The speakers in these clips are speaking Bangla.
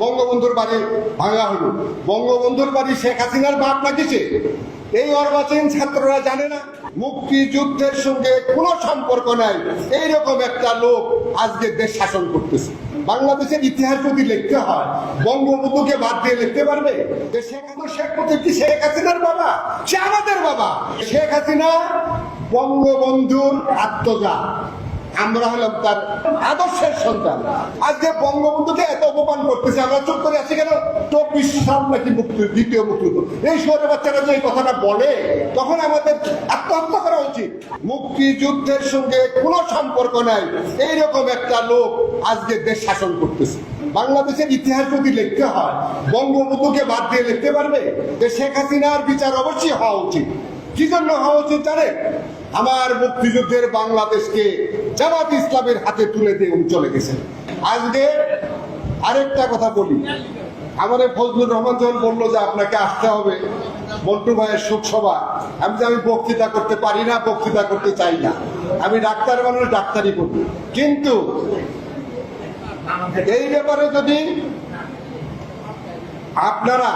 বঙ্গবন্ধুর বাড়ি ভাঙা হলো। বঙ্গবন্ধুর বাড়ি শেখ হাসিনার বাপ সে এই অর্বাচীন ছাত্ররা জানে না, মুক্তিযুদ্ধের সঙ্গে কোনো সম্পর্ক নাই। এইরকম একটা লোক আজকে দেশ শাসন করতেছে। বাংলাদেশের ইতিহাস যদি লিখতে হয়, বঙ্গবন্ধুকে বাদ দিয়ে লিখতে পারবে? যে শেখ হাসিনা, শেখ মুজিব কি শেখ হাসিনার বাবা? সে আমাদের বাবা। শেখ হাসিনা বঙ্গবন্ধুর আত্মজা। আমরা হলাম তার আদর্শের সন্তান। আজকে বঙ্গবন্ধুকে এত মুক্তিযুদ্ধের সঙ্গে কোনো সম্পর্ক নাই। এইরকম একটা লোক আজকে দেশ শাসন করতেছে। বাংলাদেশের ইতিহাস যদি লিখতে হয়, বঙ্গবন্ধুকে বাদ দিয়ে লিখতে পারবে? যে শেখ হাসিনার বিচার অবশ্যই হওয়া উচিত। কি জন্য হওয়া উচিত জানেন? আমার মুক্তিযুদ্ধের বাংলাদেশকে জামাত ইসলামের হাতে তুলে দিয়ে চলে গেছেন। আজকে আরেকটা কথা বলি। আমাদের ফজলুর রহমান যখন বলল যে আপনাকে আসতে হবে, মন্টু ভাইয়ের শোকসভা, আমি যে আমি বক্তৃতা করতে পারি না, বক্তৃতা করতে চাই না। আমি ডাক্তার মানুষ ডাক্তারি করি কিন্তু এই ব্যাপারে যদি আপনারা,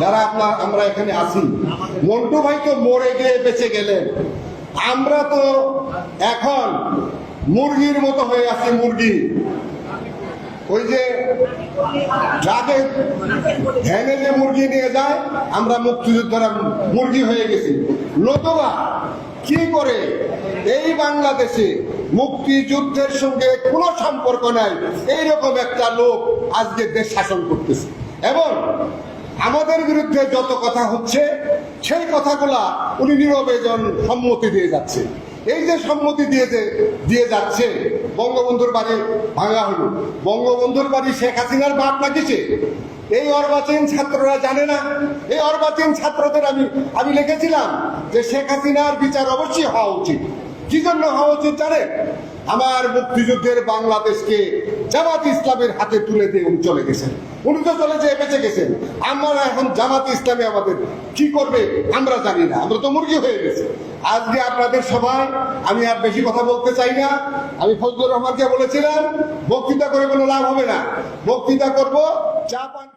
যারা আপনার, আমরা এখানে আছি, মন্টু ভাই তো মরে গিয়ে বেঁচে গেলেন। আমরা তো এখন মুরগির মতো হয়ে আছি, মুরগি। ওই যে ট্রাকে ভ্যানে যে মুরগি নিয়ে যায়, আমরা মুক্তিযোদ্ধারা মুরগি হয়ে গেছি। নতুবা কি করে এই বাংলাদেশে মুক্তিযুদ্ধের সঙ্গে কোনো সম্পর্ক নাই? এইরকম একটা লোক আজকে দেশ শাসন করতেছে। এবং আমাদের বিরুদ্ধে যত কথা হচ্ছে, সেই কথাগুলা উনি নীরবে জন সম্মতি দিয়ে যাচ্ছে। এই যে সম্মতি দিয়ে দিয়ে যাচ্ছে বঙ্গবন্ধুর বাড়ি ভাঙা হলো। বঙ্গবন্ধুর বাড়ি শেখ হাসিনার বাপ সে? এই অর্বাচীন ছাত্ররা জানে না। এই অর্বাচীন ছাত্রদের আমি আমি লিখেছিলাম যে শেখ হাসিনার বিচার অবশ্যই হওয়া উচিত। কি জন্য হওয়া উচিত জানেন? আমার মুক্তিযুদ্ধের বাংলাদেশকে জামাত ইসলামের হাতে তুলে দিয়ে উনি চলে গেছেন। উনি তো চলে যেয়ে বেঁচে গেছেন। আমরা এখন জামাত ইসলামে আমাদের কি করবে আমরা জানি না। আমরা তো মুরগি হয়ে গেছে। আজকে আপনাদের সবাই, আমি আর বেশি কথা বলতে চাই না। আমি ফজলুর রহমানকে বলেছিলাম, বক্তৃতা করে কোনো লাভ হবে না। বক্তৃতা করব, চা পান